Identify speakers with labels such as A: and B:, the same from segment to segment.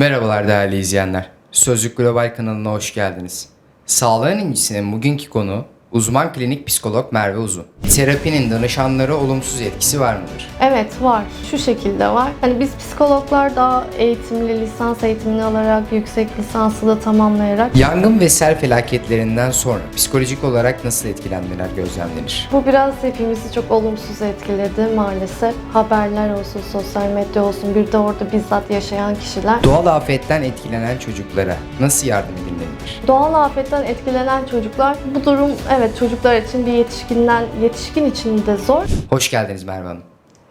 A: Merhabalar değerli izleyenler. Sözlük Global kanalına hoş geldiniz. Sağlığın incisinin bugünkü konu uzman klinik psikolog Merve Uzun. Terapinin danışanlara olumsuz etkisi var mıdır?
B: Evet var. Şu şekilde var. Hani biz psikologlar daha eğitimli, lisans eğitimini alarak, yüksek lisansı da tamamlayarak
A: Yangın ve sel felaketlerinden sonra psikolojik olarak nasıl etkilenmeler gözlemlenir?
B: bu biraz hepimizi çok olumsuz etkiledi maalesef. Haberler olsun, sosyal medya olsun, bir de orada bizzat yaşayan kişiler.
A: Doğal afetten etkilenen çocuklara nasıl yardım edilmelidir?
B: Doğal afetten etkilenen çocuklar, bu durum evet çocuklar için bir yetişkinden, yetişkin için de zor.
A: Hoş geldiniz Merve Hanım.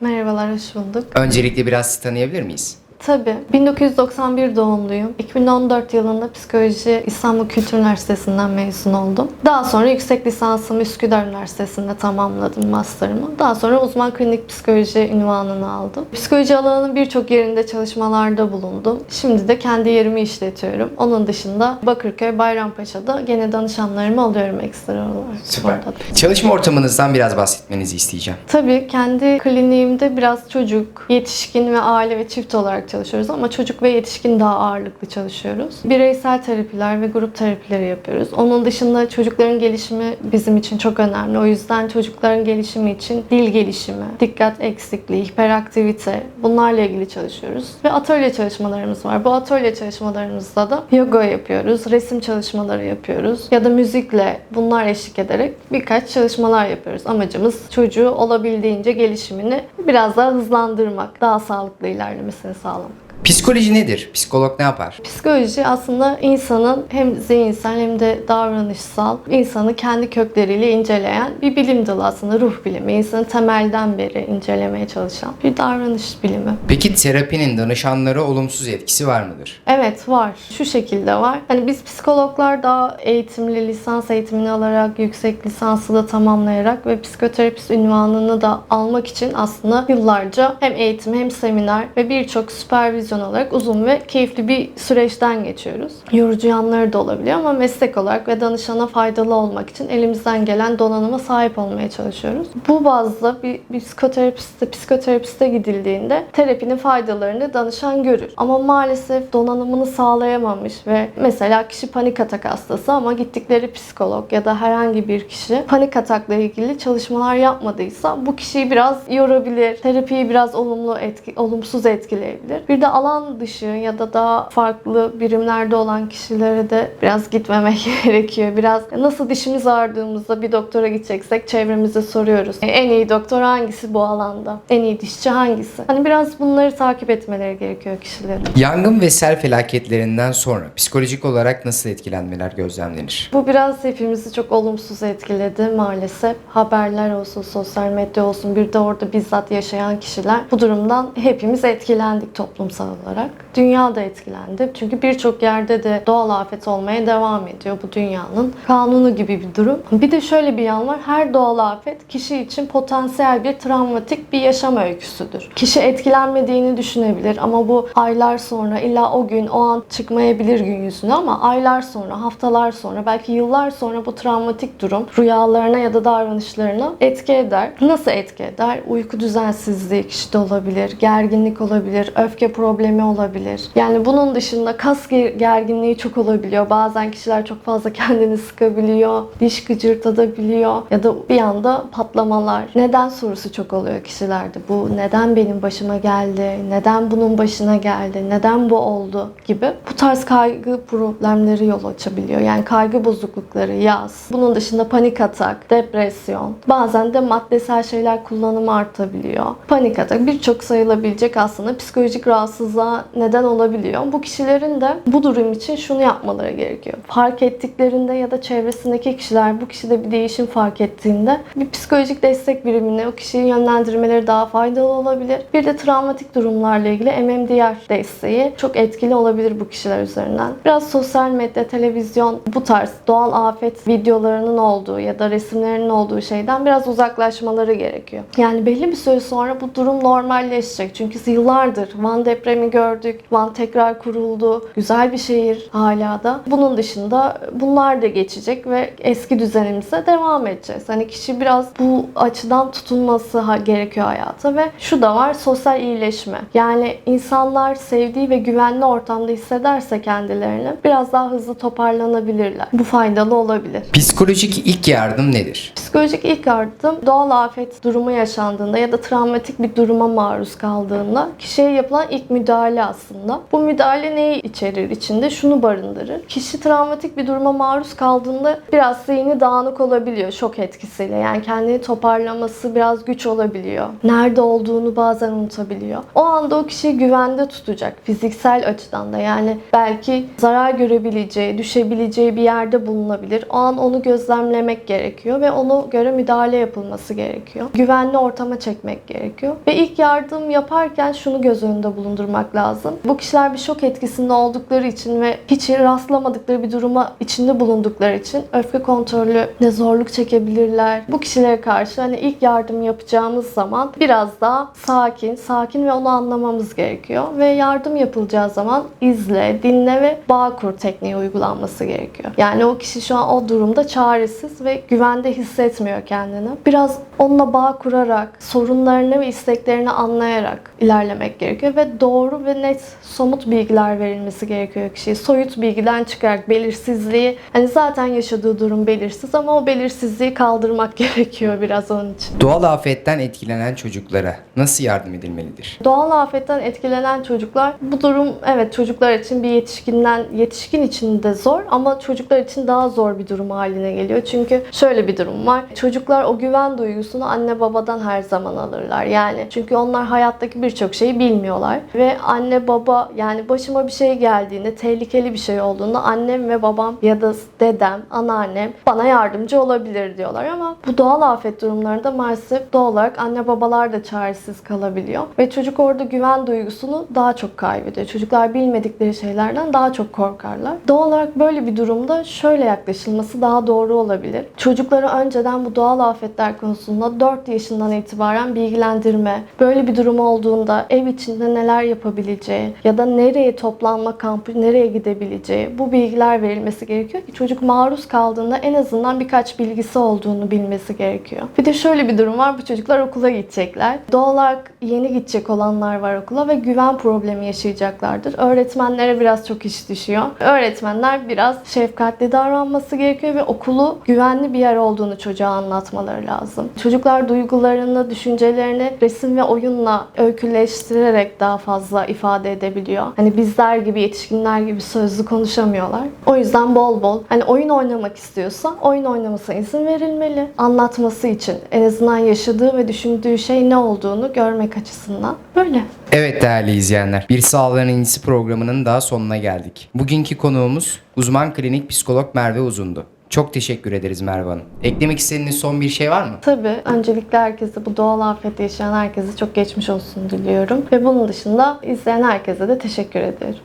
B: Merhabalar, hoş bulduk.
A: Öncelikle biraz sizi tanıyabilir miyiz?
B: Tabii. 1991 doğumluyum. 2014 yılında psikoloji İstanbul Kültür Üniversitesi'nden mezun oldum. Daha sonra yüksek lisansımı Üsküdar Üniversitesi'nde tamamladım master'ımı. Daha sonra uzman klinik psikoloji ünvanını aldım. Psikoloji alanının birçok yerinde çalışmalarda bulundum. Şimdi de kendi yerimi işletiyorum. Onun dışında Bakırköy, Bayrampaşa'da gene danışanlarımı alıyorum ekstra olarak.
A: Süper.
B: orada da.
A: Çalışma ortamınızdan biraz bahsetmenizi isteyeceğim.
B: Tabii kendi kliniğimde biraz çocuk, yetişkin ve aile ve çift olarak çalışıyoruz ama çocuk ve yetişkin daha ağırlıklı çalışıyoruz. Bireysel terapiler ve grup terapileri yapıyoruz. Onun dışında çocukların gelişimi bizim için çok önemli. O yüzden çocukların gelişimi için dil gelişimi, dikkat eksikliği, hiperaktivite bunlarla ilgili çalışıyoruz. Ve atölye çalışmalarımız var. Bu atölye çalışmalarımızda da yoga yapıyoruz, resim çalışmaları yapıyoruz ya da müzikle bunlar eşlik ederek birkaç çalışmalar yapıyoruz. Amacımız çocuğu olabildiğince gelişimini biraz daha hızlandırmak, daha sağlıklı ilerlemesini sağlamak.
A: Psikoloji nedir? Psikolog ne yapar?
B: Psikoloji aslında insanın hem zihinsel hem de davranışsal insanı kendi kökleriyle inceleyen bir bilim dalı aslında ruh bilimi. İnsanı temelden beri incelemeye çalışan bir davranış bilimi.
A: Peki terapinin danışanlara olumsuz etkisi var mıdır?
B: Evet var. Şu şekilde var. Hani biz psikologlar daha eğitimli, lisans eğitimini alarak, yüksek lisansı da tamamlayarak ve psikoterapist ünvanını da almak için aslında yıllarca hem eğitim hem seminer ve birçok süpervizyon olarak uzun ve keyifli bir süreçten geçiyoruz. Yorucu yanları da olabiliyor ama meslek olarak ve danışana faydalı olmak için elimizden gelen donanıma sahip olmaya çalışıyoruz. Bu bazda bir, bir psikoterapiste, psikoterapiste gidildiğinde terapinin faydalarını danışan görür. Ama maalesef donanımını sağlayamamış ve mesela kişi panik atak hastası ama gittikleri psikolog ya da herhangi bir kişi panik atakla ilgili çalışmalar yapmadıysa bu kişiyi biraz yorabilir. Terapiyi biraz olumlu etki, olumsuz etkileyebilir. Bir de alan dışı ya da daha farklı birimlerde olan kişilere de biraz gitmemek gerekiyor. Biraz nasıl dişimiz ağrıdığımızda bir doktora gideceksek çevremizde soruyoruz. E, En iyi doktor hangisi bu alanda? En iyi dişçi hangisi? Hani biraz bunları takip etmeleri gerekiyor kişilerin.
A: Yangın ve sel felaketlerinden sonra psikolojik olarak nasıl etkilenmeler gözlemlenir?
B: Bu biraz hepimizi çok olumsuz etkiledi maalesef. Haberler olsun, sosyal medya olsun, bir de orada bizzat yaşayan kişiler. Bu durumdan hepimiz etkilendik toplumsal olarak. Dünya da etkilendi. Çünkü birçok yerde de doğal afet olmaya devam ediyor bu dünyanın. Kanunu gibi bir durum. Bir de şöyle bir yan var. Her doğal afet kişi için potansiyel bir travmatik bir yaşam öyküsüdür. Kişi etkilenmediğini düşünebilir ama bu aylar sonra illa o gün o an çıkmayabilir gün yüzüne ama aylar sonra, haftalar sonra, belki yıllar sonra bu travmatik durum rüyalarına ya da davranışlarına etki eder. Nasıl etki eder? Uyku düzensizliği kişide olabilir, gerginlik olabilir, öfke problemi olabilir. Yani bunun dışında kas ger- gerginliği çok olabiliyor. Bazen kişiler çok fazla kendini sıkabiliyor, diş gıcırtadabiliyor ya da bir anda patlamalar. Neden sorusu çok oluyor kişilerde. Bu neden benim başıma geldi? Neden bunun başına geldi? Neden bu oldu? gibi. Bu tarz kaygı problemleri yol açabiliyor. Yani kaygı bozuklukları, yaz. Bunun dışında panik atak, depresyon. Bazen de maddesel şeyler kullanımı artabiliyor. Panik atak birçok sayılabilecek aslında psikolojik rahatsızlığa neden olabiliyor. Bu kişilerin de bu durum için şunu yapmaları gerekiyor. Fark ettiklerinde ya da çevresindeki kişiler bu kişide bir değişim fark ettiğinde bir psikolojik destek birimine o kişiyi yönlendirmeleri daha faydalı olabilir. Bir de travmatik durumlarla ilgili MMDR desteği çok etkili olabilir bu kişiler üzerinden. Biraz sosyal medya, televizyon bu tarz doğal afet videolarının olduğu ya da resimlerinin olduğu şeyden biraz uzaklaşmaları gerekiyor. Yani belli bir süre sonra bu durum normalleşecek. Çünkü yıllardır Van depremi depremi gördük. Van tekrar kuruldu. Güzel bir şehir hala da. Bunun dışında bunlar da geçecek ve eski düzenimize devam edeceğiz. Hani kişi biraz bu açıdan tutunması gerekiyor hayata ve şu da var sosyal iyileşme. Yani insanlar sevdiği ve güvenli ortamda hissederse kendilerini biraz daha hızlı toparlanabilirler. Bu faydalı olabilir.
A: Psikolojik ilk yardım nedir?
B: Psikolojik ilk yardım doğal afet durumu yaşandığında ya da travmatik bir duruma maruz kaldığında kişiye yapılan ilk müdahale aslında. Bu müdahale neyi içerir? İçinde şunu barındırır. Kişi travmatik bir duruma maruz kaldığında biraz zihni dağınık olabiliyor şok etkisiyle. Yani kendini toparlaması biraz güç olabiliyor. Nerede olduğunu bazen unutabiliyor. O anda o kişiyi güvende tutacak fiziksel açıdan da. Yani belki zarar görebileceği, düşebileceği bir yerde bulunabilir. O an onu gözlemlemek gerekiyor ve ona göre müdahale yapılması gerekiyor. Güvenli ortama çekmek gerekiyor. Ve ilk yardım yaparken şunu göz önünde bulundurmak lazım. Bu kişiler bir şok etkisinde oldukları için ve hiç rastlamadıkları bir duruma içinde bulundukları için öfke kontrolü ne zorluk çekebilirler. Bu kişilere karşı hani ilk yardım yapacağımız zaman biraz daha sakin, sakin ve onu anlamamız gerekiyor. Ve yardım yapılacağı zaman izle, dinle ve bağ kur tekniği uygulanması gerekiyor. Yani o kişi şu an o durumda çaresiz ve güvende hissetmiyor kendini. Biraz onunla bağ kurarak, sorunlarını ve isteklerini anlayarak ilerlemek gerekiyor ve doğru ve net somut bilgiler verilmesi gerekiyor kişiye. Soyut bilgiden çıkarak belirsizliği, hani zaten yaşadığı durum belirsiz ama o belirsizliği kaldırmak gerekiyor biraz onun için.
A: Doğal afetten etkilenen çocuklara nasıl yardım edilmelidir?
B: Doğal afetten etkilenen çocuklar bu durum evet çocuklar için bir yetişkinden yetişkin için de zor ama çocuklar için daha zor bir durum haline geliyor. Çünkü şöyle bir durum var. Çocuklar o güven duygusunu anne babadan her zaman alırlar. Yani çünkü onlar hayattaki birçok şeyi bilmiyorlar ve anne baba yani başıma bir şey geldiğinde tehlikeli bir şey olduğunda annem ve babam ya da dedem, anneannem bana yardımcı olabilir diyorlar ama bu doğal afet durumlarında maalesef doğal olarak anne babalar da çaresiz kalabiliyor ve çocuk orada güven duygusunu daha çok kaybediyor. Çocuklar bilmedikleri şeylerden daha çok korkarlar. Doğal olarak böyle bir durumda şöyle yaklaşılması daha doğru olabilir. Çocukları önceden bu doğal afetler konusunda 4 yaşından itibaren bilgilendirme, böyle bir durum olduğunda ev içinde neler yapabileceği ya da nereye toplanma kampı, nereye gidebileceği bu bilgiler verilmesi gerekiyor ki çocuk maruz kaldığında en azından birkaç bilgisi olduğunu bilmesi gerekiyor. Bir de şöyle bir durum var. Bu çocuklar okula gidecekler. Doğal olarak yeni gidecek olanlar var okula ve güven problemi yaşayacaklardır. Öğretmenlere biraz çok iş düşüyor. Öğretmenler biraz şefkatli davranması gerekiyor ve okulu güvenli bir yer olduğunu çocuğa anlatmaları lazım. Çocuklar duygularını, düşüncelerini resim ve oyunla öyküleştirerek daha fazla ifade edebiliyor. Hani bizler gibi yetişkinler gibi sözlü konuşamıyorlar. O yüzden bol bol hani oyun oynamak istiyorsa oyun oynamasına izin verilmeli. Anlatması için en azından yaşadığı ve düşündüğü şey ne olduğunu görmek açısından. Böyle.
A: Evet değerli izleyenler, Bir Sağlığın İncisi programının daha sonuna geldik. Bugünkü konuğumuz uzman klinik psikolog Merve Uzun'du. Çok teşekkür ederiz Merve Hanım. Eklemek istediğiniz son bir şey var mı?
B: Tabii öncelikle herkese bu doğal afet yaşayan herkese çok geçmiş olsun diliyorum. Ve bunun dışında izleyen herkese de teşekkür ediyorum.